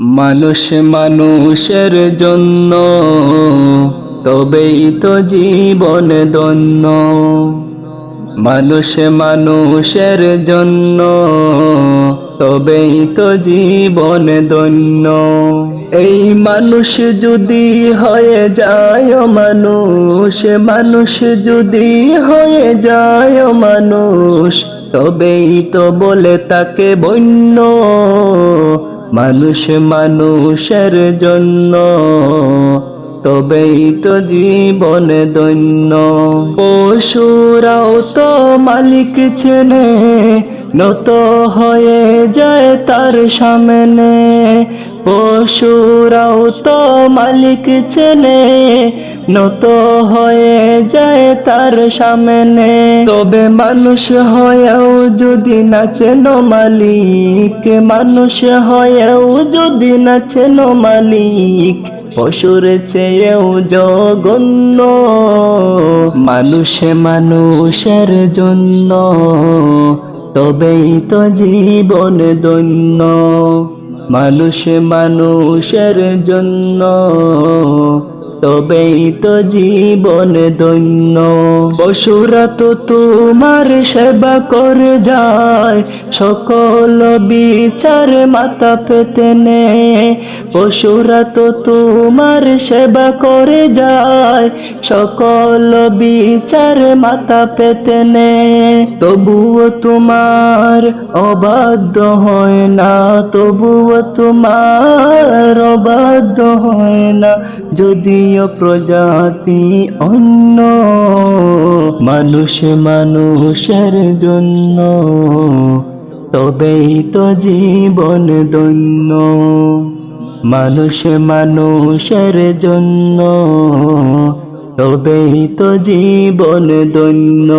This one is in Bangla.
মানুষ মানুষের জন্য, তবেই তো জীবন দন্য মানুষ মানুষের জন্য, তবেই তো জীবন দন্য এই মানুষ যদি হয়ে যায় মানুষ মানুষ যদি হয়ে যায় মানুষ, তবেই তো বলে তাকে বন্য। মানুষ মানুষের জন্য, তবেই তো জীবন দন্য। পশুরাও তো মালিক চেনে, নত হয়ে যায় তার সামনে। পশুরাও তো মালিক চেনে নত হয়ে যায় তার সামনে। তবে মানুষ হয়েও যদি নাচেন মালিক, মানুষ হয়েও যদি নাচেন মালিক, পশুর চেয়েও জগন্য মানুষ মানুষের জন্য, তবেই তো জীবন দন্য। মানুষ মানুষের জন্য তবেই তো জীবন দন্য পশুরা তো তোমার সেবা করে যায়, সকল বিচার মাথা পেতে নে। পশুরা তো তোমার সেবা করে যায়, সকল বিচার মাথা পেতে নে। তবুও তোমার অবাধ্য হয় না, তবুও তোমার অবাধ্য হয় না। যদিও প্রজাতি, অন্য মানুষ মানুষের জন্য, তবেই তো জীবন দন্য। মানুষ মানুষের জন্য, তবেই তো জীবন দন্য।